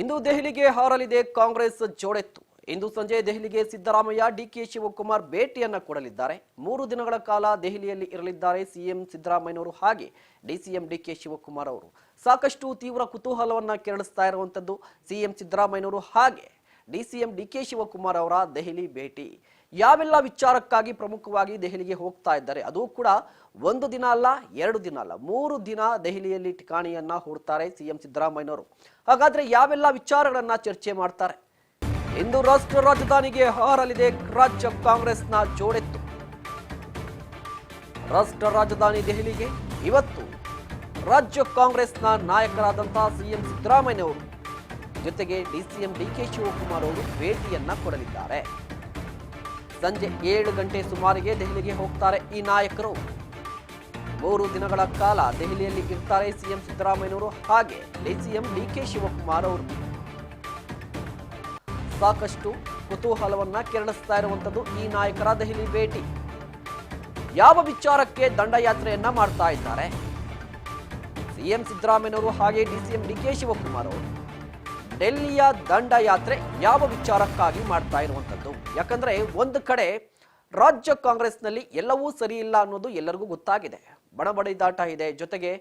ಇಂದು ದೆಹಲಿಗೆ ಹಾರಲಿದೆ ಕಾಂಗ್ರೆಸ್ ಜೋಡೆತ್ತು. ಇಂದು ಸಂಜೆ ದೆಹಲಿಗೆ ಸಿದ್ದರಾಮಯ್ಯ ಡಿಕೆ ಶಿವಕುಮಾರ್ ಭೇಟಿಯನ್ನ ಕೊಡಲಿದ್ದಾರೆ. ಮೂರು ದಿನಗಳ ಕಾಲ ದೆಹಲಿಯಲ್ಲಿ ಇರಲಿದ್ದಾರೆ ಸಿಎಂ ಸಿದ್ದರಾಮಯ್ಯನವರು ಹಾಗೆ ಡಿಸಿಎಂ ಡಿಕೆ ಶಿವಕುಮಾರ್ ಅವರು. ಸಾಕಷ್ಟು ತೀವ್ರ ಕುತೂಹಲವನ್ನ ಕೆರಳಿಸ್ತಾ ಇರುವಂತದ್ದು ಸಿಎಂ ಸಿದ್ದರಾಮಯ್ಯನವರು ಹಾಗೆ ಡಿಸಿಎಂ ಡಿಕೆ ಶಿವಕುಮಾರ್ ಅವರ ದೆಹಲಿ ಭೇಟಿ. ಯಾವೆಲ್ಲ ವಿಚಾರಕ್ಕಾಗಿ ಪ್ರಮುಖವಾಗಿ ದೆಹಲಿಗೆ ಹೋಗ್ತಾ ಇದ್ದಾರೆ? ಅದು ಕೂಡ ಒಂದು ದಿನ ಅಲ್ಲ, ಎರಡು ದಿನ ಅಲ್ಲ. ಮೂರು ದಿನ ದೆಹಲಿಯಲ್ಲಿ ಠಿಕಾಣಿಯನ್ನ ಹೂಡ್ತಾರೆ ಸಿಎಂ ಸಿದ್ದರಾಮಯ್ಯನವರು. ಹಾಗಾದ್ರೆ ಯಾವೆಲ್ಲ ವಿಚಾರಗಳನ್ನ ಚರ್ಚೆ ಮಾಡ್ತಾರೆ? ಇಂದು ರಾಷ್ಟ್ರ ರಾಜಧಾನಿಗೆ ಹಾರಲಿದೆ ರಾಜ್ಯ ಕಾಂಗ್ರೆಸ್ನ ಜೋಡೆತ್ತು. ರಾಷ್ಟ್ರ ರಾಜಧಾನಿ ದೆಹಲಿಗೆ ಇವತ್ತು ರಾಜ್ಯ ಕಾಂಗ್ರೆಸ್ನ ನಾಯಕರಾದಂತಹ ಸಿಎಂ ಸಿದ್ದರಾಮಯ್ಯನವರು ಜೊತೆಗೆ ಡಿಸಿಎಂ ಡಿಕೆ ಶಿವಕುಮಾರ್ ಅವರು ಭೇಟಿಯನ್ನ ಕೊಡಲಿದ್ದಾರೆ. ಸಂಜೆ ಏಳು ಗಂಟೆ ಸುಮಾರಿಗೆ ದೆಹಲಿಗೆ ಹೋಗ್ತಾರೆ ಈ ನಾಯಕರು. ಮೂರು ದಿನಗಳ ಕಾಲ ದೆಹಲಿಯಲ್ಲಿ ಇರ್ತಾರೆ ಸಿಎಂ ಸಿದ್ದರಾಮಯ್ಯನವರು. ಹಾಗೆ ಡಿಸಿಎಂ ಡಿಕೆ ಶಿವಕುಮಾರ್ ಅವರು. ಸಾಕಷ್ಟು ಕುತೂಹಲವನ್ನ ಕೆರಳಿಸ್ತಾ ಇರುವಂತದ್ದು ಈ ನಾಯಕರ ದೆಹಲಿ ಭೇಟಿ. ಯಾವ ವಿಚಾರಕ್ಕೆ ದಂಡಯಾತ್ರೆಯನ್ನ ಮಾಡ್ತಾ ಇದ್ದಾರೆ? ಸಿಎಂ ಸಿದ್ದರಾಮಯ್ಯನವರು ಹಾಗೆ ಡಿಸಿಎಂ ಡಿಕೆ ಶಿವಕುಮಾರ್ ಅವರು. ಡೆಲ್ಲಿಯ ದಂಡಯಾತ್ರೆ ಯಾವ ವಿಚಾರಕ್ಕಾಗಿ ಮಾಡ್ತಾ ಇರುವಂಥದ್ದು? ಯಾಕಂದರೆ ಒಂದು ಕಡೆ ರಾಜ್ಯ ಕಾಂಗ್ರೆಸ್ನಲ್ಲಿ ಎಲ್ಲವೂ ಸರಿ ಇಲ್ಲ ಅನ್ನೋದು ಎಲ್ಲರಿಗೂ ಗೊತ್ತಾಗಿದೆ. ಬಣಬಡಿದಾಟ ಇದೆ. ಜೊತೆಗೆ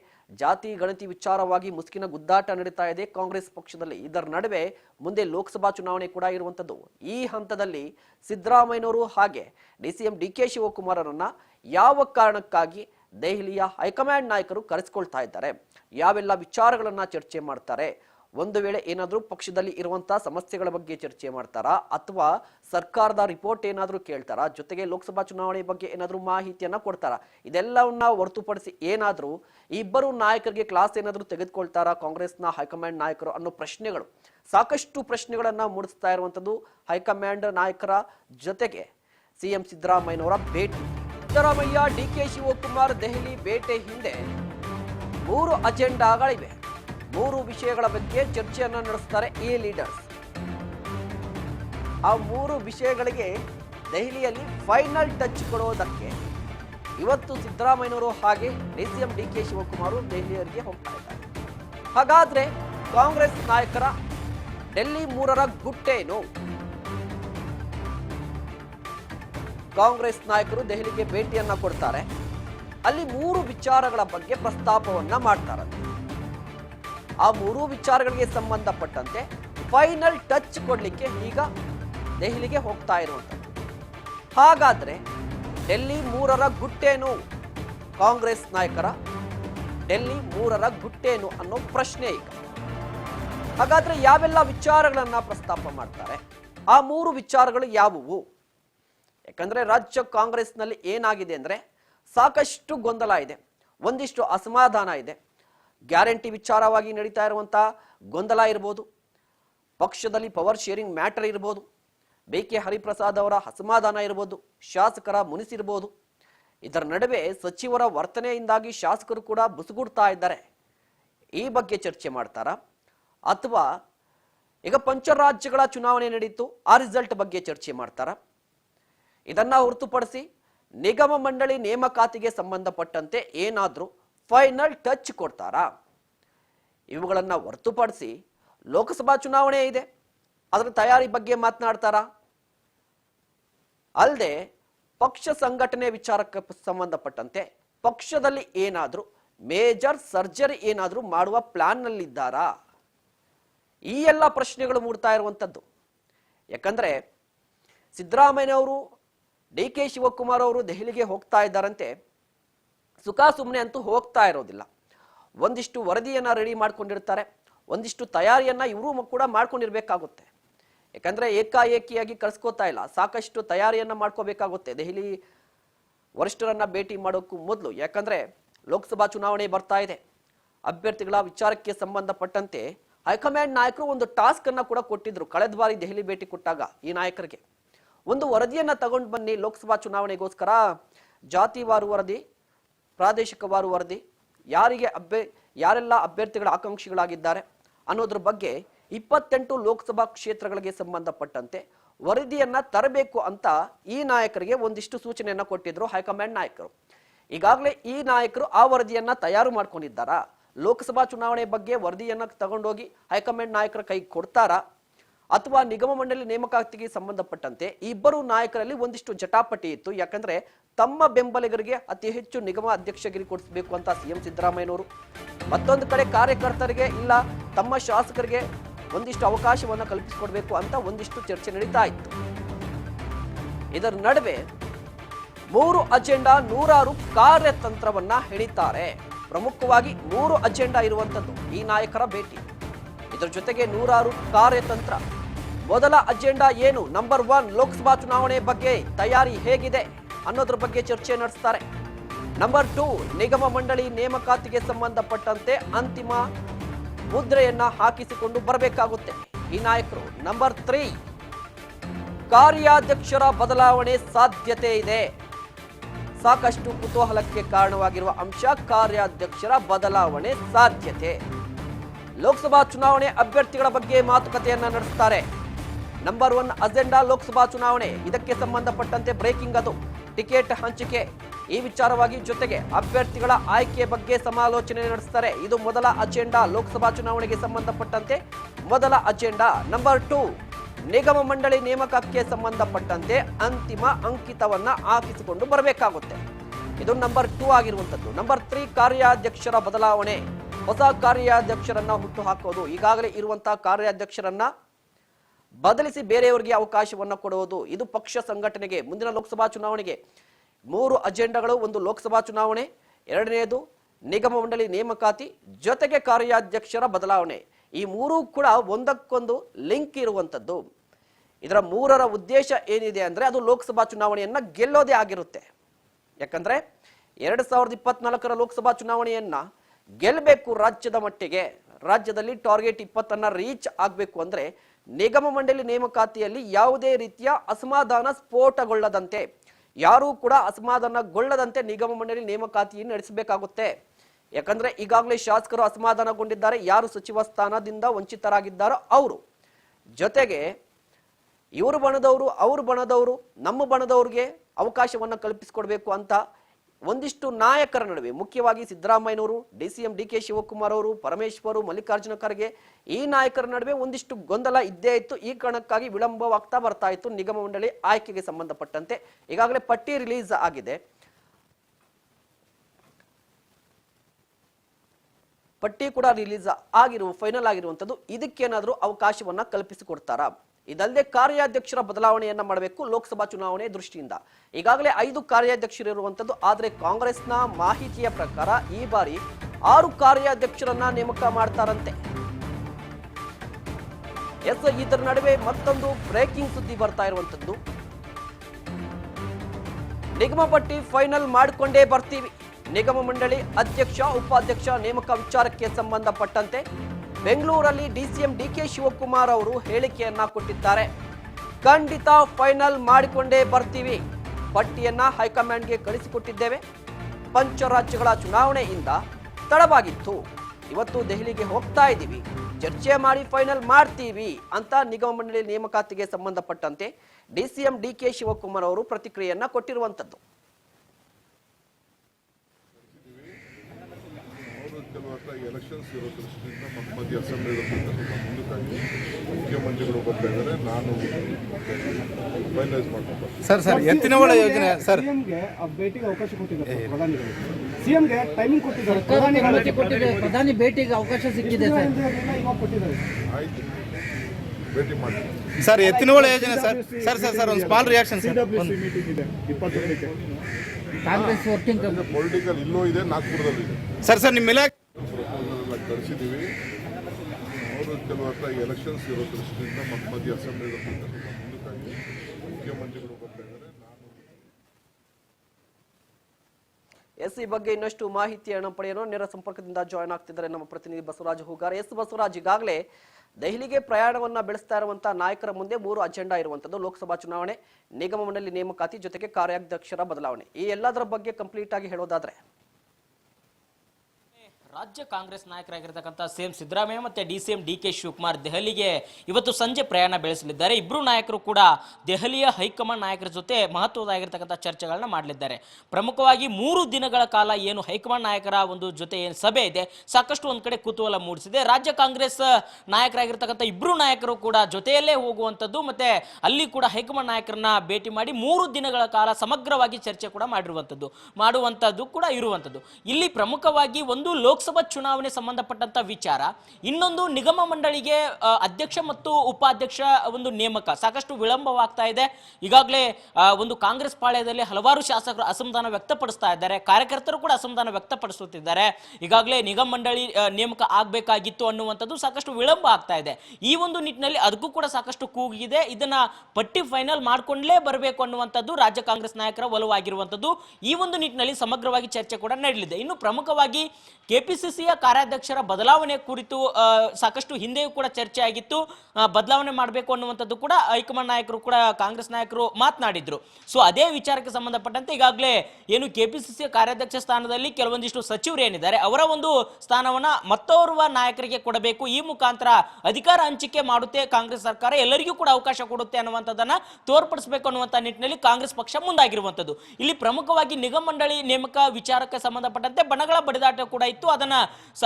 ಜಾತಿ, ಗಣತಿ ವಿಚಾರವಾಗಿ ಮುಸ್ಕಿನ ಗುದ್ದಾಟ ನಡೀತಾ ಇದೆ ಕಾಂಗ್ರೆಸ್ ಪಕ್ಷದಲ್ಲಿ. ಇದರ ನಡುವೆ ಮುಂದೆ ಲೋಕಸಭಾ ಚುನಾವಣೆ ಕೂಡ ಇರುವಂಥದ್ದು. ಈ ಹಂತದಲ್ಲಿ ಸಿದ್ದರಾಮಯ್ಯನವರು ಹಾಗೆ D C M D K ಶಿವಕುಮಾರರನ್ನು ಯಾವ ಕಾರಣಕ್ಕಾಗಿ ದೆಹಲಿಯ ಹೈಕಮಾಂಡ್ ನಾಯಕರು ಕರೆಸಿಕೊಳ್ತಾ ಇದ್ದಾರೆ? ಯಾವೆಲ್ಲ ವಿಚಾರಗಳನ್ನು ಚರ್ಚೆ ಮಾಡ್ತಾರೆ? ಒಂದು ವೇಳೆ ಏನಾದರೂ ಪಕ್ಷದಲ್ಲಿ ಇರುವಂತಹ ಸಮಸ್ಯೆಗಳ ಬಗ್ಗೆ ಚರ್ಚೆ ಮಾಡ್ತಾರಾ ಅಥವಾ ಸರ್ಕಾರದ ರಿಪೋರ್ಟ್ ಏನಾದರೂ ಕೇಳ್ತಾರಾ? ಜೊತೆಗೆ ಲೋಕಸಭಾ ಚುನಾವಣೆ ಬಗ್ಗೆ ಏನಾದರೂ ಮಾಹಿತಿಯನ್ನ ಕೊಡ್ತಾರಾ? ಇದೆಲ್ಲವನ್ನ ಹೊರತುಪಡಿಸಿ ಏನಾದರೂ ಇಬ್ಬರು ನಾಯಕರಿಗೆ ಕ್ಲಾಸ್ ಏನಾದರೂ ತೆಗೆದುಕೊಳ್ತಾರಾ ಕಾಂಗ್ರೆಸ್ನ ಹೈಕಮಾಂಡ್ ನಾಯಕರು ಅನ್ನೋ ಪ್ರಶ್ನೆಗಳು? ಸಾಕಷ್ಟು ಪ್ರಶ್ನೆಗಳನ್ನ ಮೂಡಿಸ್ತಾ ಇರುವಂಥದ್ದು ಹೈಕಮಾಂಡ್ ನಾಯಕರ ಜೊತೆಗೆ ಸಿಎಂ ಸಿದ್ದರಾಮಯ್ಯನವರ ಭೇಟಿ. ಸಿದ್ದರಾಮಯ್ಯ, ಡಿ ಕೆ ಶಿವಕುಮಾರ್ ದೆಹಲಿ ಭೇಟೆ ಹಿಂದೆ ಮೂರು ಅಜೆಂಡಾಗಳಿವೆ. ಮೂರು ವಿಷಯಗಳ ಬಗ್ಗೆ ಚರ್ಚೆಯನ್ನು ನಡೆಸ್ತಾರೆ ಈ ಲೀಡರ್ಸ್ ಆ ಮೂರು ವಿಷಯಗಳಿಗೆ ದೆಹಲಿಯಲ್ಲಿ ಫೈನಲ್ ಟಚ್ ಕೊಡೋದಕ್ಕೆ ಇವತ್ತು ಸಿದ್ದರಾಮಯ್ಯನವರು ಹಾಗೆ D C M D K Shivakumar ದೆಹಲಿಯವರಿಗೆ ಹೋಗ್ತಾ ಇದ್ದಾರೆ. ಹಾಗಾದ್ರೆ ಕಾಂಗ್ರೆಸ್ ನಾಯಕರ ಡೆಲ್ಲಿ ಮೂರರ ಗುಟ್ಟೇನು? ಕಾಂಗ್ರೆಸ್ ನಾಯಕರು ದೆಹಲಿಗೆ ಭೇಟಿಯನ್ನ ಕೊಡ್ತಾರೆ. ಅಲ್ಲಿ ಮೂರು ವಿಚಾರಗಳ ಬಗ್ಗೆ ಪ್ರಸ್ತಾಪವನ್ನ ಮಾಡ್ತಾರಂತೆ ಆ ಮೂರು ವಿಚಾರಗಳಿಗೆ ಸಂಬಂಧಪಟ್ಟಂತೆ ಫೈನಲ್ ಟಚ್ ಕೊಡಲಿಕ್ಕೆ ಈಗ ದೆಹಲಿಗೆ ಹೋಗ್ತಾ ಇರುವಂಥದ್ದು. ಹಾಗಾದ್ರೆ ಡೆಲ್ಲಿ ಮೂರರ ಗುಟ್ಟೇನು ಕಾಂಗ್ರೆಸ್ ನಾಯಕರ? ಡೆಲ್ಲಿ ಮೂರರ ಗುಟ್ಟೇನು ಅನ್ನೋ ಪ್ರಶ್ನೆ ಈಗ. ಹಾಗಾದ್ರೆ ಯಾವೆಲ್ಲ ವಿಚಾರಗಳನ್ನು ಪ್ರಸ್ತಾಪ ಮಾಡ್ತಾರೆ? ಆ ಮೂರು ವಿಚಾರಗಳು ಯಾವುವು? ಯಾಕಂದ್ರೆ ರಾಜ್ಯ ಕಾಂಗ್ರೆಸ್ನಲ್ಲಿ ಏನಾಗಿದೆ ಅಂದ್ರೆ ಸಾಕಷ್ಟು ಗೊಂದಲ ಇದೆ. ಒಂದಿಷ್ಟು ಅಸಮಾಧಾನ ಇದೆ. ಗ್ಯಾರಂಟಿ ವಿಚಾರವಾಗಿ ನಡೀತಾ ಇರುವಂಥ ಗೊಂದಲ ಇರ್ಬೋದು, ಪಕ್ಷದಲ್ಲಿ ಪವರ್ ಶೇರಿಂಗ್ ಮ್ಯಾಟರ್ ಇರ್ಬೋದು ಬೇಕೆ ಹರಿಪ್ರಸಾದ್ ಅವರ ಅಸಮಾಧಾನ ಇರ್ಬೋದು, ಶಾಸಕರ ಮುನಿಸಿರ್ಬೋದು ಇದರ ನಡುವೆ ಸಚಿವರ ವರ್ತನೆಯಿಂದಾಗಿ ಶಾಸಕರು ಕೂಡ ಬುಸುಗುಡ್ತಾ ಇದ್ದಾರೆ. ಈ ಬಗ್ಗೆ ಚರ್ಚೆ ಮಾಡ್ತಾರ? ಅಥವಾ ಈಗ ಪಂಚರಾಜ್ಯಗಳ ಚುನಾವಣೆ ನಡೆಯಿತು ಆ ರಿಸಲ್ಟ್ ಬಗ್ಗೆ ಚರ್ಚೆ ಮಾಡ್ತಾರ? ಇದನ್ನ ಹೊರತುಪಡಿಸಿ ನಿಗಮ ಮಂಡಳಿ ನೇಮಕಾತಿಗೆ ಸಂಬಂಧಪಟ್ಟಂತೆ ಏನಾದರೂ ಫೈನಲ್ ಟಚ್ ಕೊಡ್ತಾರಾ? ಇವುಗಳನ್ನು ಹೊರತುಪಡಿಸಿ ಲೋಕಸಭಾ ಚುನಾವಣೆ ಇದೆ. ಅದರ ತಯಾರಿ ಬಗ್ಗೆ ಮಾತನಾಡ್ತಾರಾ? ಅಲ್ಲದೆ ಪಕ್ಷ ಸಂಘಟನೆ ವಿಚಾರಕ್ಕೆ ಸಂಬಂಧಪಟ್ಟಂತೆ ಪಕ್ಷದಲ್ಲಿ ಏನಾದರೂ ಮೇಜರ್ ಸರ್ಜರಿ ಏನಾದರೂ ಮಾಡುವ ಪ್ಲಾನ್ನಲ್ಲಿದ್ದಾರಾ? ಈ ಎಲ್ಲ ಪ್ರಶ್ನೆಗಳು ಮೂಡ್ತಾ ಇರುವಂಥದ್ದು. ಯಾಕಂದರೆ ಸಿದ್ದರಾಮಯ್ಯನವರು, ಡಿ ಕೆ ಶಿವಕುಮಾರ್ ಅವರು ದೆಹಲಿಗೆ ಹೋಗ್ತಾ ಇದ್ದಾರಂತೆ. ಸುಖ ಸುಮ್ಮನೆ ಅಂತೂ ಹೋಗ್ತಾ ಇರೋದಿಲ್ಲ. ಒಂದಿಷ್ಟು ವರದಿಯನ್ನು ರೆಡಿ ಮಾಡ್ಕೊಂಡಿರ್ತಾರೆ, ಒಂದಿಷ್ಟು ತಯಾರಿಯನ್ನು ಇವರು ಕೂಡ ಮಾಡ್ಕೊಂಡಿರ್ಬೇಕಾಗುತ್ತೆ. ಯಾಕಂದರೆ ಏಕಾಏಕಿಯಾಗಿ ಕಳ್ಸ್ಕೋತಾ ಇಲ್ಲ, ಸಾಕಷ್ಟು ತಯಾರಿಯನ್ನು ಮಾಡ್ಕೋಬೇಕಾಗುತ್ತೆ. ದೆಹಲಿ ವರಿಷ್ಠರನ್ನು ಭೇಟಿ ಮಾಡೋಕ್ಕೂ ಮೊದಲು. ಯಾಕಂದರೆ ಲೋಕಸಭಾ ಚುನಾವಣೆ ಬರ್ತಾ ಇದೆ. ಅಭ್ಯರ್ಥಿಗಳ ವಿಚಾರಕ್ಕೆ ಸಂಬಂಧಪಟ್ಟಂತೆ ಹೈಕಮಾಂಡ್ ನಾಯಕರು ಒಂದು ಟಾಸ್ಕನ್ನು ಕೂಡ ಕೊಟ್ಟಿದ್ರು. ಕಳೆದ ಬಾರಿ ದೆಹಲಿ ಭೇಟಿ ಕೊಟ್ಟಾಗ ಈ ನಾಯಕರಿಗೆ. ಒಂದು ವರದಿಯನ್ನ ತಗೊಂಡು ಬನ್ನಿ ಲೋಕಸಭಾ ಚುನಾವಣೆಗೋಸ್ಕರ. ಜಾತಿವಾರು ವರದಿ ಪ್ರಾದೇಶಿಕವಾರು ವರದಿ. ಯಾರಿಗೆ ಅಭ್ಯ, ಯಾರೆಲ್ಲ ಅಭ್ಯರ್ಥಿಗಳ ಆಕಾಂಕ್ಷಿಗಳಾಗಿದ್ದಾರೆ ಅನ್ನೋದ್ರ ಬಗ್ಗೆ ಇಪ್ಪತ್ತೆಂಟು ಲೋಕಸಭಾ ಕ್ಷೇತ್ರಗಳಿಗೆ ಸಂಬಂಧಪಟ್ಟಂತೆ ವರದಿಯನ್ನ ತರಬೇಕು ಅಂತ ಈ ನಾಯಕರಿಗೆ ಒಂದಿಷ್ಟು ಸೂಚನೆಯನ್ನ ಕೊಟ್ಟಿದ್ರು ಹೈಕಮಾಂಡ್ ನಾಯಕರು. ಈಗಾಗಲೇ ಈ ನಾಯಕರು ಆ ವರದಿಯನ್ನ ತಯಾರು ಮಾಡ್ಕೊಂಡಿದ್ದಾರಾ? ಲೋಕಸಭಾ ಚುನಾವಣೆ ಬಗ್ಗೆ ವರದಿಯನ್ನ ತಗೊಂಡೋಗಿ ಹೈಕಮಾಂಡ್ ನಾಯಕರ ಕೈ ಕೊಡ್ತಾರಾ? ಅಥವಾ ನಿಗಮ ಮಂಡಳಿ ನೇಮಕಾತಿಗೆ ಸಂಬಂಧಪಟ್ಟಂತೆ ಇಬ್ಬರು ನಾಯಕರಲ್ಲಿ ಒಂದಿಷ್ಟು ಜಟಾಪಟಿ ಇತ್ತು. ಯಾಕಂದ್ರೆ ತಮ್ಮ ಬೆಂಬಲಿಗರಿಗೆ ಅತಿ ಹೆಚ್ಚು ನಿಗಮ ಅಧ್ಯಕ್ಷಗಿರಿ ಕೊಡಿಸಬೇಕು ಅಂತ ಸಿಎಂ ಸಿದ್ದರಾಮಯ್ಯನವರು. ಮತ್ತೊಂದು ಕಡೆ ಕಾರ್ಯಕರ್ತರಿಗೆ ಇಲ್ಲ, ತಮ್ಮ ಶಾಸಕರಿಗೆ ಒಂದಿಷ್ಟು ಅವಕಾಶವನ್ನು ಕಲ್ಪಿಸಿಕೊಡ್ಬೇಕು ಅಂತ ಒಂದಿಷ್ಟು ಚರ್ಚೆ ನಡೀತಾ ಇತ್ತು. ಇದರ ನಡುವೆ ಮೂರು ಅಜೆಂಡಾ ನೂರಾರು ಕಾರ್ಯತಂತ್ರವನ್ನ ಹೇಳಿದ್ದಾರೆ ಪ್ರಮುಖವಾಗಿ ಮೂರು ಅಜೆಂಡಾ ಇರುವಂತದ್ದು ಈ ನಾಯಕರ ಭೇಟಿ. ಇದರ ಜೊತೆಗೆ ನೂರಾರು ಕಾರ್ಯತಂತ್ರ. ಮೊದಲ ಅಜೆಂಡಾ ಏನು? ನಂಬರ್ ಒನ್ ಲೋಕಸಭಾ ಚುನಾವಣೆ ಬಗ್ಗೆ ತಯಾರಿ ಹೇಗಿದೆ? ಅನ್ನೋದ್ರ ಬಗ್ಗೆ ಚರ್ಚೆ ನಡೆಸ್ತಾರೆ. ನಂಬರ್ ಟೂ ನಿಗಮ ಮಂಡಳಿ ನೇಮಕಾತಿಗೆ ಸಂಬಂಧಪಟ್ಟಂತೆ ಅಂತಿಮ ಮುದ್ರೆಯನ್ನ ಹಾಕಿಸಿಕೊಂಡು ಬರಬೇಕಾಗುತ್ತೆ. ಈ ನಾಯಕರು ನಂಬರ್ ತ್ರೀ ಕಾರ್ಯಾಧ್ಯಕ್ಷರ ಬದಲಾವಣೆ ಸಾಧ್ಯತೆ ಇದೆ. ಸಾಕಷ್ಟು ಕುತೂಹಲಕ್ಕೆ ಕಾರಣವಾಗಿರುವ ಅಂಶ, ಕಾರ್ಯಾಧ್ಯಕ್ಷರ ಬದಲಾವಣೆ ಸಾಧ್ಯತೆ. ಲೋಕಸಭಾ ಚುನಾವಣೆ ಅಭ್ಯರ್ಥಿಗಳ ಬಗ್ಗೆ ಮಾತುಕತೆಯನ್ನ ನಡೆಸ್ತಾರೆ. ನಂಬರ್ ಒನ್ ಅಜೆಂಡಾ ಲೋಕಸಭಾ ಚುನಾವಣೆ. ಇದಕ್ಕೆ ಸಂಬಂಧಪಟ್ಟಂತೆ ಬ್ರೇಕಿಂಗ್ ಅದು. ಟಿಕೆಟ್ ಹಂಚಿಕೆ. ಈ ವಿಚಾರವಾಗಿ ಜೊತೆಗೆ ಅಭ್ಯರ್ಥಿಗಳ ಆಯ್ಕೆ ಬಗ್ಗೆ ಸಮಾಲೋಚನೆ ನಡೆಸ್ತಾರೆ. ಇದು ಮೊದಲ ಅಜೆಂಡಾ ಲೋಕಸಭಾ ಚುನಾವಣೆಗೆ ಸಂಬಂಧಪಟ್ಟಂತೆ. ಮೊದಲ ಅಜೆಂಡಾ ನಂಬರ್ ಟೂ. ನಿಗಮ ಮಂಡಳಿ ನೇಮಕಕ್ಕೆ ಸಂಬಂಧಪಟ್ಟಂತೆ ಅಂತಿಮ ಅಂಕಿತವನ್ನ ಹಾಕಿಸಿಕೊಂಡು ಬರಬೇಕಾಗುತ್ತೆ. ಇದು ನಂಬರ್ ಟೂ ಆಗಿರುವಂತದ್ದು ನಂಬರ್ ತ್ರೀ ಕಾರ್ಯಾಧ್ಯಕ್ಷರ ಬದಲಾವಣೆ. ಹೊಸ ಕಾರ್ಯಾಧ್ಯಕ್ಷರನ್ನ ಹುಟ್ಟು ಹಾಕೋದು. ಈಗಾಗಲೇ ಇರುವಂತಹ ಕಾರ್ಯಾಧ್ಯಕ್ಷರನ್ನ ಬದಲಿಸಿ ಬೇರೆಯವರಿಗೆ ಅವಕಾಶವನ್ನು ಕೊಡುವುದು ಇದು ಪಕ್ಷ ಸಂಘಟನೆಗೆ ಮುಂದಿನ ಲೋಕಸಭಾ ಚುನಾವಣೆಗೆ ಮೂರು ಅಜೆಂಡಾಗಳು, ಒಂದು ಲೋಕಸಭಾ ಚುನಾವಣೆ ಎರಡನೆಯದು ನಿಗಮ ಮಂಡಳಿ ನೇಮಕಾತಿ, ಜೊತೆಗೆ ಕಾರ್ಯಾಧ್ಯಕ್ಷರ ಬದಲಾವಣೆ. ಈ ಮೂರೂ ಕೂಡ ಒಂದಕ್ಕೊಂದು ಲಿಂಕ್ ಇರುವಂಥದ್ದು ಇದರ ಮೂರರ ಉದ್ದೇಶ ಏನಿದೆ ಅಂದರೆ ಅದು ಲೋಕಸಭಾ ಚುನಾವಣೆಯನ್ನು ಗೆಲ್ಲೋದೇ ಆಗಿರುತ್ತೆ. ಯಾಕಂದರೆ ಎರಡು ಸಾವಿರದ ಇಪ್ಪತ್ನಾಲ್ಕರ ಲೋಕಸಭಾ ಚುನಾವಣೆಯನ್ನು ಗೆಲ್ಲಬೇಕು ರಾಜ್ಯದ ಮಟ್ಟಿಗೆ. ರಾಜ್ಯದಲ್ಲಿ ಟಾರ್ಗೆಟ್ ಇಪ್ಪತ್ತನ್ನು ರೀಚ್ ಆಗಬೇಕು ಅಂದ್ರೆ ನಿಗಮ ಮಂಡಳಿ ನೇಮಕಾತಿಯಲ್ಲಿ ಯಾವುದೇ ರೀತಿಯ ಅಸಮಾಧಾನ ಸ್ಫೋಟಗೊಳ್ಳದಂತೆ, ಯಾರೂ ಕೂಡ ಅಸಮಾಧಾನಗೊಳ್ಳದಂತೆ ನಿಗಮ ಮಂಡಳಿ ನೇಮಕಾತಿಯನ್ನು ನಡೆಸಬೇಕಾಗುತ್ತೆ. ಯಾಕಂದ್ರೆ ಈಗಾಗಲೇ ಶಾಸಕರು ಅಸಮಾಧಾನಗೊಂಡಿದ್ದಾರೆ, ಯಾರು ಸಚಿವ ಸ್ಥಾನದಿಂದ ವಂಚಿತರಾಗಿದ್ದಾರೋ ಅವರು. ಜೊತೆಗೆ ಇವರು ಬಣದವರು, ಅವರು ಬಣದವರು, ನಮ್ಮ ಬಣದವ್ರಿಗೆ ಅವಕಾಶವನ್ನು ಕಲ್ಪಿಸಿಕೊಡ್ಬೇಕು ಅಂತ ಒಂದಿಷ್ಟು ನಾಯಕರ ನಡುವೆ, ಮುಖ್ಯವಾಗಿ ಸಿದ್ದರಾಮಯ್ಯನವರು, D C M, D K Shivakumar ಅವರು, ಪರಮೇಶ್ವರು ಮಲ್ಲಿಕಾರ್ಜುನ ಖರ್ಗೆ, ಈ ನಾಯಕರ ನಡುವೆ ಒಂದಿಷ್ಟು ಗೊಂದಲ ಇದ್ದೇ ಇತ್ತು. ಈ ಕಾರಣಕ್ಕಾಗಿ ವಿಳಂಬವಾಗ್ತಾ ಬರ್ತಾ ಇತ್ತು. ನಿಗಮ ಮಂಡಳಿ ಆಯ್ಕೆಗೆ ಸಂಬಂಧಪಟ್ಟಂತೆ ಈಗಾಗಲೇ ಪಟ್ಟಿ ರಿಲೀಸ್ ಆಗಿದೆ. ಪಟ್ಟಿ ಕೂಡ ರಿಲೀಸ್ ಆಗಿರುವ, ಫೈನಲ್ ಆಗಿರುವಂತದ್ದು ಇದಕ್ಕೇನಾದರೂ ಅವಕಾಶವನ್ನ ಕಲ್ಪಿಸಿಕೊಡ್ತಾರಾ? ಇದಲ್ಲದೆ ಕಾರ್ಯಾಧ್ಯಕ್ಷರ ಬದಲಾವಣೆಯನ್ನ ಮಾಡಬೇಕು ಲೋಕಸಭಾ ಚುನಾವಣೆ ದೃಷ್ಟಿಯಿಂದ. ಈಗಾಗಲೇ ಐದು ಕಾರ್ಯಾಧ್ಯಕ್ಷರು ಇರುವಂತದ್ದು ಆದ್ರೆ ಕಾಂಗ್ರೆಸ್ನ ಮಾಹಿತಿಯ ಪ್ರಕಾರ ಈ ಬಾರಿ ಆರು ಕಾರ್ಯಾಧ್ಯಕ್ಷರನ್ನ ನೇಮಕ ಮಾಡ್ತಾರಂತೆ. ಎಸ್ ಇದರ ನಡುವೆ ಮತ್ತೊಂದು ಬ್ರೇಕಿಂಗ್ ಸುದ್ದಿ ಬರ್ತಾ ಇರುವಂತದ್ದು ನಿಗಮ ಪಟ್ಟಿ ಫೈನಲ್ ಮಾಡಿಕೊಂಡೇ ಬರ್ತೀವಿ. ನಿಗಮ ಮಂಡಳಿ ಅಧ್ಯಕ್ಷ, ಉಪಾಧ್ಯಕ್ಷ ನೇಮಕ ವಿಚಾರಕ್ಕೆ ಸಂಬಂಧಪಟ್ಟಂತೆ ಬೆಂಗಳೂರಲ್ಲಿ ಡಿಸಿಎಂ ಡಿಕೆ ಶಿವಕುಮಾರ್ ಅವರು ಹೇಳಿಕೆಯನ್ನ ಕೊಟ್ಟಿದ್ದಾರೆ. ಖಂಡಿತ ಫೈನಲ್ ಮಾಡಿಕೊಂಡೇ ಬರ್ತೀವಿ. ಪಟ್ಟಿಯನ್ನ ಹೈಕಮಾಂಡ್ಗೆ ಕಳಿಸಿಕೊಟ್ಟಿದ್ದೇವೆ. ಪಂಚರಾಜ್ಯಗಳ ಚುನಾವಣೆಯಿಂದ ತಡವಾಗಿತ್ತು. ಇವತ್ತು ದೆಹಲಿಗೆ ಹೋಗ್ತಾ ಇದ್ದೀವಿ. ಚರ್ಚೆ ಮಾಡಿ ಫೈನಲ್ ಮಾಡ್ತೀವಿ ಅಂತ ನಿಗಮ ಮಂಡಳಿ ನೇಮಕಾತಿಗೆ ಸಂಬಂಧಪಟ್ಟಂತೆ ಡಿಸಿಎಂ ಡಿಕೆ ಶಿವಕುಮಾರ್ ಅವರು ಪ್ರತಿಕ್ರಿಯೆಯನ್ನ ಕೊಟ್ಟಿರುವಂತದ್ದು. ಕೆಲವು ಎಲೆಕ್ಷನ್ಸ್ ಇರೋ ದೃಷ್ಟಿಯಿಂದ ಮಧ್ಯ ಅಸೆಂಬ್ಲಿ ಸ್ವಲ್ಪ ಮುಂದಕ್ಕಾಗಿ ಮುಖ್ಯಮಂತ್ರಿಗಳು ಬರ್ತಾ ಇದ್ದಾರೆ. ನಾನು ಫೈನಲೈಸ್ ಮಾಡ್ಕೊಂಡು ಸರ್ ಸರ್ ಎತ್ತಿನಹೊಳೆ ಯೋಜನೆ ಸರ್. ಸಿಎಂಗೆ ಭೇಟಿಗೆ ಅವಕಾಶ ಕೊಟ್ಟಿದ್ದಾರೆ ಪ್ರಧಾನಿಗಳು. ಸಿಎಂಗೆ ಟೈಮಿಂಗ್ ಕೊಟ್ಟಿದ್ದಾರೆ ಸರ್ಕಾರ ಅನುಮತಿ ಪ್ರಧಾನಿಗಳು. ಪ್ರಧಾನಿ ಭೇಟಿಗೆ ಅವಕಾಶ ಸಿಕ್ಕಿದೆ ಸರ್. ಕೊಟ್ಟಿದ್ದಾರೆ. ಆಯ್ತು. ಭೇಟಿ ಮಾಡ್ತೀನಿ. ಸರ್ ಎತ್ತಿನವಳ ಯೋಜನೆ ಸರ್. ಸರ್ ಸರ್ ಸರ್ ಒಂದು ಸ್ಮಾಲ್ ರಿಯಾಕ್ಷನ್ ಸರ್. ಒಂದು ಮೀಟಿಂಗ್ ಇದೆ ಇಪ್ಪತ್ತೊಂದಕ್ಕೆ. ಕಾಂಗ್ರೆಸ್ ವರ್ಕಿಂಗ್ ಪೊಲಿಟಿಕಲ್ ಇಲ್ಲೂ ಇದೆ ನಾಗ್ಪುರದಲ್ಲಿ ಇದೆ. ಸರ್ ಸರ್ ನಿಮ್ಮ ಇಲಾಖೆ ಕಳಿಸಿದ್ದೀವಿ ಅವರು ಕೆಲವು ಹತ್ರ ಎಲೆಕ್ಷನ್ಸ್ ಇರೋ ದೃಷ್ಟಿಯಿಂದ ಮತ್ತೆ ಅಸೆಂಬ್ಲಿ ಮುಂದಕ್ಕಾಗಿ ಮುಖ್ಯಮಂತ್ರಿಗಳು ಬರ್ತಾ ಇದ್ದಾರೆ. ಎಸ್, ಈ ಬಗ್ಗೆ ಇನ್ನಷ್ಟು ಮಾಹಿತಿಯನ್ನು ಪಡೆಯಲು ನೇರ ಸಂಪರ್ಕದಿಂದ ಜಾಯ್ನ್ ಆಗ್ತಿದ್ದಾರೆ ನಮ್ಮ ಪ್ರತಿನಿಧಿ ಬಸವರಾಜ್ ಹೂಗಾರ್. ಎಸ್, ಬಸವರಾಜ್, ಈಗಾಗಲೇ ದೆಹಲಿಗೆ ಪ್ರಯಾಣವನ್ನ ಬೆಳೆಸ್ತಾ ಇರುವಂತಹ ನಾಯಕರ ಮುಂದೆ ಮೂರು ಅಜೆಂಡಾ ಇರುವಂತದ್ದು. ಲೋಕಸಭಾ ಚುನಾವಣೆ ನಿಗಮ ಮಂಡಳಿ ನೇಮಕಾತಿ ಜೊತೆಗೆ ಕಾರ್ಯಾಧ್ಯಕ್ಷರ ಬದಲಾವಣೆ. ಈ ಎಲ್ಲದರ ಬಗ್ಗೆ ಕಂಪ್ಲೀಟ್ ಆಗಿ ಹೇಳೋದಾದ್ರೆ ರಾಜ್ಯ ಕಾಂಗ್ರೆಸ್ ನಾಯಕರಾಗಿರ್ತಕ್ಕಂಥ ಸಿಎಂ ಸಿದ್ದರಾಮಯ್ಯ ಮತ್ತು D C M D K Shivakumar ದೆಹಲಿಗೆ ಇವತ್ತು ಸಂಜೆ ಪ್ರಯಾಣ ಬೆಳೆಸಲಿದ್ದಾರೆ. ಇಬ್ಬರು ನಾಯಕರು ಕೂಡ ದೆಹಲಿಯ ಹೈಕಮಾಂಡ್ ನಾಯಕರ ಜೊತೆ ಮಹತ್ವದಾಗಿರ್ತಕ್ಕಂಥ ಚರ್ಚೆಗಳನ್ನ ಮಾಡಲಿದ್ದಾರೆ. ಪ್ರಮುಖವಾಗಿ ಮೂರು ದಿನಗಳ ಕಾಲ ಏನು ಹೈಕಮಾಂಡ್ ನಾಯಕರ ಒಂದು ಜೊತೆ ಏನು ಸಭೆ ಇದೆ, ಸಾಕಷ್ಟು ಒಂದು ಕಡೆ ಕುತೂಹಲ ಮೂಡಿಸಿದೆ. ರಾಜ್ಯ ಕಾಂಗ್ರೆಸ್ ನಾಯಕರಾಗಿರ್ತಕ್ಕಂಥ ಇಬ್ಬರು ನಾಯಕರು ಕೂಡ ಜೊತೆಯಲ್ಲೇ ಹೋಗುವಂಥದ್ದು ಮತ್ತೆ ಅಲ್ಲಿ ಕೂಡ ಹೈಕಮಾಂಡ್ ನಾಯಕರನ್ನ ಭೇಟಿ ಮಾಡಿ ಮೂರು ದಿನಗಳ ಕಾಲ ಸಮಗ್ರವಾಗಿ ಚರ್ಚೆ ಕೂಡ ಮಾಡಿರುವಂಥದ್ದು, ಮಾಡುವಂಥದ್ದು ಕೂಡ ಇರುವಂಥದ್ದು. ಇಲ್ಲಿ ಪ್ರಮುಖವಾಗಿ ಒಂದು ಲೋಕಸಭಾ ಚುನಾವಣೆ ಸಂಬಂಧಪಟ್ಟಂತ ವಿಚಾರ. ಇನ್ನೊಂದು ನಿಗಮ ಮಂಡಳಿಗೆ ಅಧ್ಯಕ್ಷ ಮತ್ತು ಉಪಾಧ್ಯಕ್ಷ ಒಂದು ನೇಮಕ. ಸಾಕಷ್ಟು ವಿಳಂಬವಾಗ್ತಾ ಇದೆ. ಈಗಾಗಲೇ ಒಂದು ಕಾಂಗ್ರೆಸ್ ಪಾಳ್ಯದಲ್ಲಿ ಹಲವಾರು ಶಾಸಕರು ಅಸಮಾಧಾನ ವ್ಯಕ್ತಪಡಿಸ್ತಾ ಇದ್ದಾರೆ. ಕಾರ್ಯಕರ್ತರು ಕೂಡ ಅಸಮಾಧಾನ ವ್ಯಕ್ತಪಡಿಸುತ್ತಿದ್ದಾರೆ. ಈಗಾಗಲೇ ನಿಗಮ ಮಂಡಳಿ ನೇಮಕ ಆಗಬೇಕಾಗಿತ್ತು ಅನ್ನುವಂಥದ್ದು ಸಾಕಷ್ಟು ವಿಳಂಬ ಆಗ್ತಾ ಇದೆ. ಈ ಒಂದು ನಿಟ್ಟಿನಲ್ಲಿ ಅದಕ್ಕೂ ಕೂಡ ಸಾಕಷ್ಟು ಕೂಗಿದೆ. ಇದನ್ನ ಪಟ್ಟಿ ಫೈನಲ್ ಮಾಡ್ಕೊಂಡ್ಲೇ ಬರಬೇಕು ಅನ್ನುವಂಥದ್ದು ರಾಜ್ಯ ಕಾಂಗ್ರೆಸ್ ನಾಯಕರ ಒಲವಾಗಿರುವಂಥದ್ದು ಈ ಒಂದು ನಿಟ್ಟಿನಲ್ಲಿ ಸಮಗ್ರವಾಗಿ ಚರ್ಚೆ ಕೂಡ ನಡೆಯಲಿದೆ. ಇನ್ನು ಪ್ರಮುಖವಾಗಿ ಕೆಪಿಸಿಸಿಯ ಕಾರ್ಯಾಧ್ಯಕ್ಷರ ಬದಲಾವಣೆ ಕುರಿತು ಸಾಕಷ್ಟು ಹಿಂದೆಯೂ ಕೂಡ ಚರ್ಚೆ ಆಗಿತ್ತು. ಬದಲಾವಣೆ ಮಾಡಬೇಕು ಅನ್ನುವಂಥದ್ದು ಕೂಡ ಹೈಕಮಾಂಡ್ ನಾಯಕರು ಕೂಡ, ಕಾಂಗ್ರೆಸ್ ನಾಯಕರು ಮಾತನಾಡಿದ್ರು. ಸೊ, ಅದೇ ವಿಚಾರಕ್ಕೆ ಸಂಬಂಧಪಟ್ಟಂತೆ ಈಗಾಗಲೇ ಏನು ಕೆಪಿಸಿಸಿಯ ಕಾರ್ಯಾಧ್ಯಕ್ಷ ಸ್ಥಾನದಲ್ಲಿ ಕೆಲವೊಂದಿಷ್ಟು ಸಚಿವರು ಏನಿದ್ದಾರೆ, ಅವರ ಒಂದು ಸ್ಥಾನವನ್ನ ಮತ್ತೋರ್ವ ನಾಯಕರಿಗೆ ಕೊಡಬೇಕು. ಈ ಮುಖಾಂತರ ಅಧಿಕಾರ ಹಂಚಿಕೆ ಮಾಡುತ್ತೆ ಕಾಂಗ್ರೆಸ್ ಸರ್ಕಾರ, ಎಲ್ಲರಿಗೂ ಕೂಡ ಅವಕಾಶ ಕೊಡುತ್ತೆ ಅನ್ನುವಂಥದ್ದನ್ನ ತೋರ್ಪಡಿಸಬೇಕು ಅನ್ನುವಂಥ ನಿಟ್ಟಿನಲ್ಲಿ ಕಾಂಗ್ರೆಸ್ ಪಕ್ಷ ಮುಂದಾಗಿರುವಂಥದ್ದು. ಇಲ್ಲಿ ಪ್ರಮುಖವಾಗಿ ನಿಗಮ ಮಂಡಳಿ ನೇಮಕ ವಿಚಾರಕ್ಕೆ ಸಂಬಂಧಪಟ್ಟಂತೆ ಬಣಗಳ ಬಡಿದಾಟ ಕೂಡ ಇತ್ತು. ಅದನ್ನ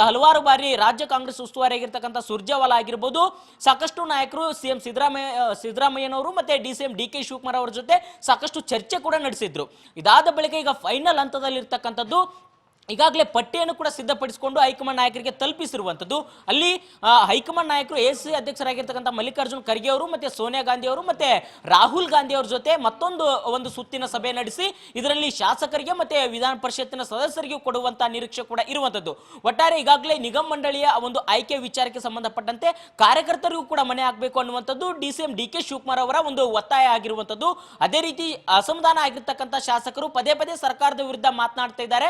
ಹಲವಾರು ಬಾರಿ ರಾಜ್ಯ ಕಾಂಗ್ರೆಸ್ ಉಸ್ತುವಾರಿಯಾಗಿರ್ತಕ್ಕಂಥ ಸುರ್ಜೇವಾಲ ಆಗಿರ್ಬೋದು, ಸಾಕಷ್ಟು ನಾಯಕರು ಸಿಎಂ ಸಿದ್ದರಾಮಯ್ಯ ಸಿದ್ದರಾಮಯ್ಯನವರು ಮತ್ತೆ D C M D K Shivakumar ಅವರ ಜೊತೆ ಸಾಕಷ್ಟು ಚರ್ಚೆ ಕೂಡ ನಡೆಸಿದ್ರು. ಇದಾದ ಬಳಿಕ ಈಗ ಫೈನಲ್ ಹಂತದಲ್ಲಿರ್ತಕ್ಕಂಥದ್ದು ಈಗಾಗಲೇ ಪಟ್ಟಿಯನ್ನು ಕೂಡ ಸಿದ್ಧಪಡಿಸಿಕೊಂಡು ಹೈಕಮಾಂಡ್ ನಾಯಕರಿಗೆ ತಲುಪಿಸಿರುವಂಥದ್ದು. ಅಲ್ಲಿ ಹೈಕಮಾಂಡ್ ನಾಯಕರು ಎ ಸಿ ಅಧ್ಯಕ್ಷರಾಗಿರ್ತಕ್ಕಂಥ ಮಲ್ಲಿಕಾರ್ಜುನ್ ಖರ್ಗೆ ಅವರು ಮತ್ತೆ ಸೋನಿಯಾ ಗಾಂಧಿ ಅವರು ಮತ್ತೆ ರಾಹುಲ್ ಗಾಂಧಿ ಅವ್ರ ಜೊತೆ ಮತ್ತೊಂದು, ಒಂದು ಸುತ್ತಿನ ಸಭೆ ನಡೆಸಿ ಇದರಲ್ಲಿ ಶಾಸಕರಿಗೆ ಮತ್ತೆ ವಿಧಾನ ಪರಿಷತ್ತಿನ ಸದಸ್ಯರಿಗೂ ಕೊಡುವಂತ ನಿರೀಕ್ಷೆ ಕೂಡ ಇರುವಂಥದ್ದು. ಒಟ್ಟಾರೆ ಈಗಾಗಲೇ ನಿಗಮ ಮಂಡಳಿಯ ಒಂದು ಆಯ್ಕೆ ವಿಚಾರಕ್ಕೆ ಸಂಬಂಧಪಟ್ಟಂತೆ ಕಾರ್ಯಕರ್ತರಿಗೂ ಕೂಡ ಮನೆ ಆಗಬೇಕು ಅನ್ನುವಂಥದ್ದು D C M D K Shivakumar ಅವರ ಒಂದು ಒತ್ತಾಯ ಆಗಿರುವಂಥದ್ದು. ಅದೇ ರೀತಿ ಅಸಮಾಧಾನ ಆಗಿರ್ತಕ್ಕಂಥ ಶಾಸಕರು ಪದೇ ಪದೇ ಸರ್ಕಾರದ ವಿರುದ್ಧ ಮಾತನಾಡ್ತಾ ಇದ್ದಾರೆ.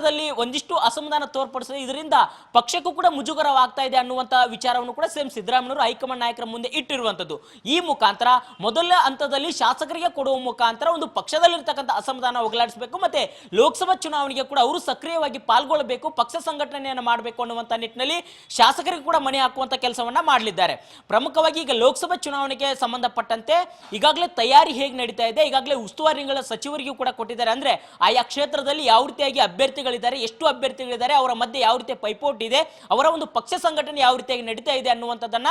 ಸರ್ಕಾರದಲ್ಲಿ ಒಂದಿಷ್ಟು ಅಸಮಾಧಾನ ತೋರ್ಪಡಿಸಿದೆ. ಇದರಿಂದ ಪಕ್ಷಕ್ಕೂ ಕೂಡ ಮುಜುಗರವಾಗ್ತಾ ಇದೆ ಅನ್ನುವಂತಹ ವಿಚಾರವನ್ನು ಕೂಡ ಸಿಎಂ ಸಿದ್ದರಾಮಯ್ಯವರು ಹೈಕಮಾಂಡ್ ನಾಯಕರ ಮುಂದೆ ಇಟ್ಟಿರುವಂತದ್ದು ಈ ಮುಖಾಂತರ ಮೊದಲ ಹಂತದಲ್ಲಿ ಶಾಸಕರಿಗೆ ಕೊಡುವ ಮುಖಾಂತರ ಒಂದು ಪಕ್ಷದಲ್ಲಿರ್ತಕ್ಕಂಥ ಅಸಮಾಧಾನ ಹೋಗಲಾಡಿಸಬೇಕು ಮತ್ತೆ ಲೋಕಸಭಾ ಚುನಾವಣೆಗೆ ಕೂಡ ಅವರು ಸಕ್ರಿಯವಾಗಿ ಪಾಲ್ಗೊಳ್ಳಬೇಕು, ಪಕ್ಷ ಸಂಘಟನೆಯನ್ನು ಮಾಡಬೇಕು ಅನ್ನುವಂಥ ನಿಟ್ಟಿನಲ್ಲಿ ಶಾಸಕರಿಗೆ ಕೂಡ ಮನೆ ಹಾಕುವಂತ ಕೆಲಸವನ್ನ ಮಾಡಲಿದ್ದಾರೆ. ಪ್ರಮುಖವಾಗಿ ಈಗ ಲೋಕಸಭಾ ಚುನಾವಣೆಗೆ ಸಂಬಂಧಪಟ್ಟಂತೆ ಈಗಾಗಲೇ ತಯಾರಿ ಹೇಗೆ ನಡೀತಾ ಇದೆ, ಈಗಾಗಲೇ ಉಸ್ತುವಾರಿಗಳ ಸಚಿವರಿಗೂ ಕೂಡ ಕೊಟ್ಟಿದ್ದಾರೆ. ಅಂದ್ರೆ ಆಯಾ ಕ್ಷೇತ್ರದಲ್ಲಿ ಯಾವ ರೀತಿಯಾಗಿ ಅಭ್ಯರ್ಥಿಗಳಿದ್ದಾರೆ ಎಷ್ಟು ಅಭ್ಯರ್ಥಿಗಳಿದ್ದಾರೆ, ಅವರ ಮಧ್ಯೆ ಯಾವ ರೀತಿ ಪೈಪೋಟಿ ಇದೆ, ಅವರ ಒಂದು ಪಕ್ಷ ಸಂಘಟನೆ ಯಾವ ರೀತಿಯಾಗಿ ನಡೀತಾ ಇದೆ ಅನ್ನುವಂಥದ್ದನ್ನ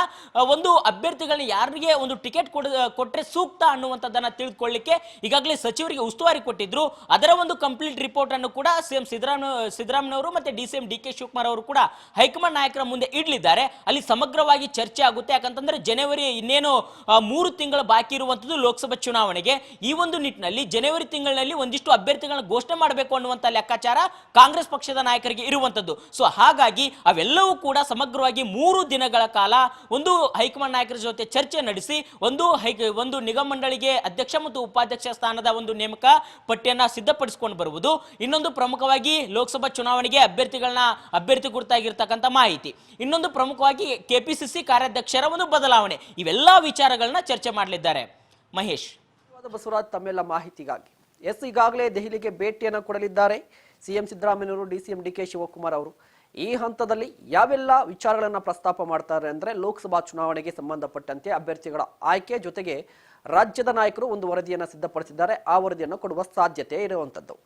ಒಂದು ಅಭ್ಯರ್ಥಿಗಳನ್ನ ಯಾರಿಗೆ ಒಂದು ಟಿಕೆಟ್ ಕೊಡ, ಕೊಟ್ರೆ ಸೂಕ್ತ ಅನ್ನುವಂಥದ್ದನ್ನ ತಿಳಿದುಕೊಳ್ಳಿಕ್ಕೆ ಈಗಾಗಲೇ ಸಚಿವರಿಗೆ ಉಸ್ತುವಾರಿ ಕೊಟ್ಟಿದ್ರು. ಅದರ ಒಂದು ಕಂಪ್ಲೀಟ್ ರಿಪೋರ್ಟ್ ಅನ್ನು ಕೂಡ ಸಿಎಂ ಸಿದ್ದರಾಮ ಸಿದ್ದರಾಮಯ್ಯವರು ಮತ್ತೆ D CM D K Shivakumar ಅವರು ಕೂಡ ಹೈಕಮಾಂಡ್ ನಾಯಕರ ಮುಂದೆ ಇಡ್ಲಿದ್ದಾರೆ. ಅಲ್ಲಿ ಸಮಗ್ರವಾಗಿ ಚರ್ಚೆ ಆಗುತ್ತೆ. ಯಾಕಂತಂದ್ರೆ ಜನವರಿ ಇನ್ನೇನು ಮೂರು ತಿಂಗಳ ಬಾಕಿ ಇರುವಂತದ್ದು ಲೋಕಸಭಾ ಚುನಾವಣೆಗೆ. ಈ ಒಂದು ನಿಟ್ಟಿನಲ್ಲಿ ಜನವರಿ ತಿಂಗಳಿನಲ್ಲಿ ಒಂದಿಷ್ಟು ಅಭ್ಯರ್ಥಿಗಳನ್ನ ಘೋಷಣೆ ಮಾಡಬೇಕು ಅನ್ನುವಂತ ಲೆಕ್ಕಾಚಾರ ಕಾಂಗ್ರೆಸ್ ಪಕ್ಷದ ನಾಯಕರಿಗೆ ಇರುವಂತದ್ದು. ಸೊ ಹಾಗಾಗಿ ಅವೆಲ್ಲವೂ ಕೂಡ ಸಮಗ್ರವಾಗಿ ಮೂರು ದಿನಗಳ ಕಾಲ ಒಂದು ಹೈಕಮಾಂಡ್ ನಾಯಕರ ಜೊತೆ ಚರ್ಚೆ ನಡೆಸಿ, ಒಂದು ಹೈ, ಒಂದು ನಿಗಮ ಮಂಡಳಿಗೆ ಅಧ್ಯಕ್ಷ ಮತ್ತು ಉಪಾಧ್ಯಕ್ಷ ಸ್ಥಾನದ ಒಂದು ನೇಮಕ ಪಟ್ಟಿಯನ್ನು ಸಿದ್ಧಪಡಿಸಿಕೊಂಡು ಬರುವುದು. ಇನ್ನೊಂದು ಪ್ರಮುಖವಾಗಿ ಲೋಕಸಭಾ ಚುನಾವಣೆಗೆ ಅಭ್ಯರ್ಥಿಗಳನ್ನ ಅಭ್ಯರ್ಥಿ ಗುರುತಾಗಿರ್ತಕ್ಕಂಥ ಮಾಹಿತಿ. ಇನ್ನೊಂದು ಪ್ರಮುಖವಾಗಿ ಕೆಪಿಸಿಸಿ ಕಾರ್ಯಾಧ್ಯಕ್ಷರ ಒಂದು ಬದಲಾವಣೆ. ಇವೆಲ್ಲ ವಿಚಾರಗಳನ್ನ ಚರ್ಚೆ ಮಾಡಲಿದ್ದಾರೆ. ಮಹೇಶ್. ಬಸವರಾಜ್, ತಮ್ಮೆಲ್ಲ ಮಾಹಿತಿಗಾಗಿ. ಎಸ್ ಈಗಾಗಲೇ ದೆಹಲಿಗೆ ಭೇಟಿಯನ್ನು ಕೊಡಲಿದ್ದಾರೆ. CM ಸಿದ್ದರಾಮಯ್ಯವರು D C M D K Shivakumar ಅವರು. ಈ ಹಂತದಲ್ಲಿ ಯಾವೆಲ್ಲ ವಿಚಾರಗಳನ್ನು ಪ್ರಸ್ತಾಪ ಮಾಡ್ತಾರೆ ಅಂದರೆ ಲೋಕಸಭಾ ಚುನಾವಣೆಗೆ ಸಂಬಂಧಪಟ್ಟಂತೆ ಅಭ್ಯರ್ಥಿಗಳ ಆಯ್ಕೆ ಜೊತೆಗೆ ರಾಜ್ಯದ ನಾಯಕರು ಒಂದು ವರದಿಯನ್ನು ಸಿದ್ಧಪಡಿಸಿದ್ದಾರೆ. ಆ ವರದಿಯನ್ನು ಕೊಡುವ ಸಾಧ್ಯತೆ ಇರುವಂತದ್ದು.